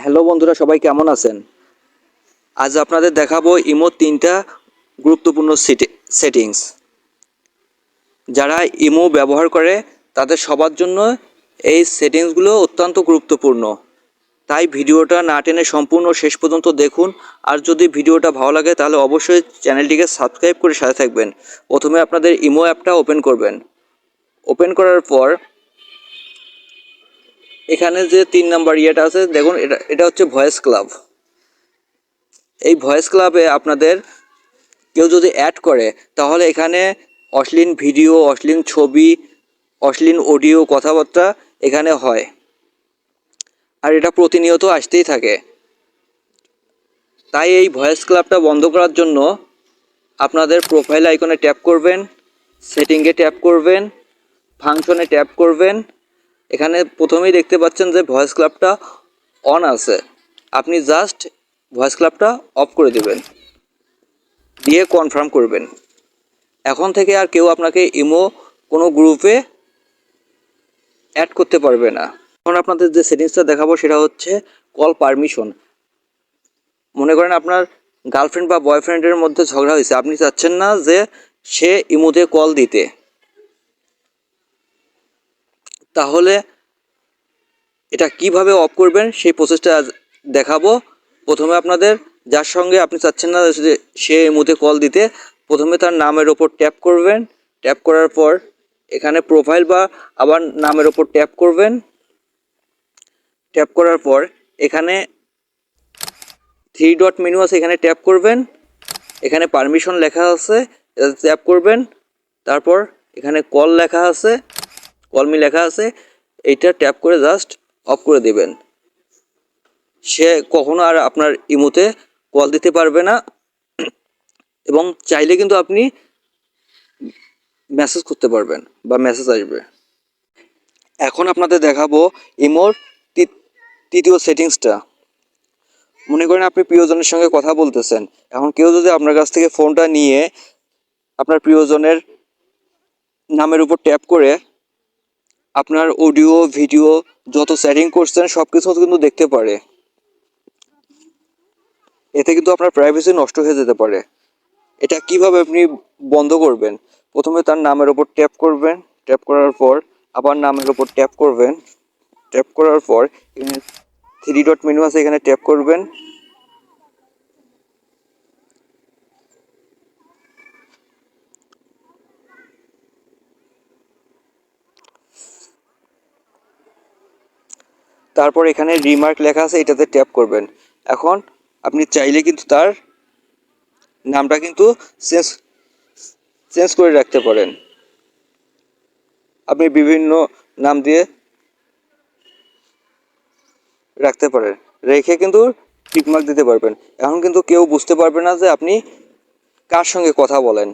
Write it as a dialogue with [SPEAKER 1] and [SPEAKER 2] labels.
[SPEAKER 1] Hello বন্ধুরা, সবাই কেমন আছেন? আজ আপনাদের দেখাবো ইমো তিনটা গুরুত্বপূর্ণ সেটিংস যারা ইমো ব্যবহার করে, তাদের সবার জন্য এই সেটিংসগুলো অত্যন্ত গুরুত্বপূর্ণ। তাই ভিডিওটা না টেনে সম্পূর্ণ শেষ পর্যন্ত দেখুন। আর যদি ভিডিওটা ভালো লাগে, তাহলে অবশ্যই চ্যানেলটিকে সাবস্ক্রাইব করে সাথে থাকবেন। প্রথমে আপনাদের ইমো অ্যাপটা ওপেন করবেন। ওপেন করার পর এখানে যে তিন নাম্বার ইয়েটা আছে, দেখুন, এটা এটা হচ্ছে ভয়েস ক্লাব। এই ভয়েস ক্লাবে আপনাদের কেউ যদি অ্যাড করে, তাহলে এখানে অশ্লীল ভিডিও, অশ্লীল ছবি, অশ্লীল অডিও কথাবার্তা এখানে হয়। আর এটা প্রতিনিয়ত আসতেই থাকে। তাই এই ভয়েস ক্লাবটা বন্ধ করার জন্য আপনাদের প্রোফাইল আইকনে ট্যাপ করবেন সেটিংয়ে ট্যাপ করবেন ফাংশনে ট্যাপ করবেন এখানে প্রথমেই দেখতে পাচ্ছেন যে ভয়েস ক্লাবটা অন আছে। আপনি জাস্ট ভয়েস ক্লাবটা অফ করে দেবেন। দিয়ে কনফার্ম করবেন। এখন থেকে আর কেউ আপনাকে ইমো কোনো গ্রুপে অ্যাড করতে পারবে না। এখন আপনাদের যে সেটিংসটা দেখাবো সেটা হচ্ছে কল পারমিশন মনে করেন আপনার গার্লফ্রেন্ড বা বয়ফ্রেন্ডের মধ্যে ঝগড়া হয়েছে। আপনি চাচ্ছেন না যে সে ইমোতে কল দিতে। তাহলে এটা কীভাবে অফ করবেন সেই প্রসেসটা দেখাবো। প্রথমে আপনাদের যার সঙ্গে আপনি চাচ্ছেন না সে এই মুহূর্তে কল দিতে, প্রথমে তার নামের ওপর ট্যাপ করবেন। ট্যাপ করার পর এখানে প্রোফাইল বা আবার নামের ওপর ট্যাপ করবেন। ট্যাপ করার পর এখানে থ্রি ডট মেনু আছে, এখানে ট্যাপ করবেন। এখানে পারমিশন লেখা আছে ট্যাপ করবেন। তারপর এখানে কল লেখা আছে। কলমি লেখা আছে, এইটা ট্যাপ করে জাস্ট অফ করে দেবেন। সে কখনো আর আপনার ইমোতে কল দিতে পারবে না। এবং চাইলে কিন্তু আপনি মেসেজ করতে পারবেন বা মেসেজ আসবে। এখন আপনাদের দেখাবো ইমোর তৃতীয় সেটিংসটা মনে করেন আপনি প্রিয়জনের সঙ্গে কথা বলতেছেন। এখন কেউ যদি আপনার কাছ থেকে ফোনটা নিয়ে আপনার প্রিয়জনের নামের উপর ট্যাপ করে আপনার অডিও ভিডিও যত সেটিং করছেন সব কিছু কিন্তু দেখতে পারে। এতে কিন্তু আপনার প্রাইভেসি নষ্ট হয়ে যেতে পারে। এটা কীভাবে আপনি বন্ধ করবেন? প্রথমে তার নামের ওপর ট্যাপ করবেন। ট্যাপ করার পর আবার নামের ওপর ট্যাপ করবেন। ট্যাপ করার পর থ্রি ডট মেনু আছে, এখানে ট্যাপ করবেন। তারপর এখানে রিমার্ক লেখা আছে, এটাতে ট্যাপ করবেন। এখন আপনি চাইলে কিন্তু তার নামটা কিন্তু চেঞ্জ চেঞ্জ করে রাখতে পারেন। আপনি বিভিন্ন নাম দিয়ে রাখতে পারেন। রেখে কিন্তু টিকমার্ক দিতে পারবেন। এখন কিন্তু কেউ বুঝতে পারবে না যে আপনি কার সঙ্গে কথা বলেন।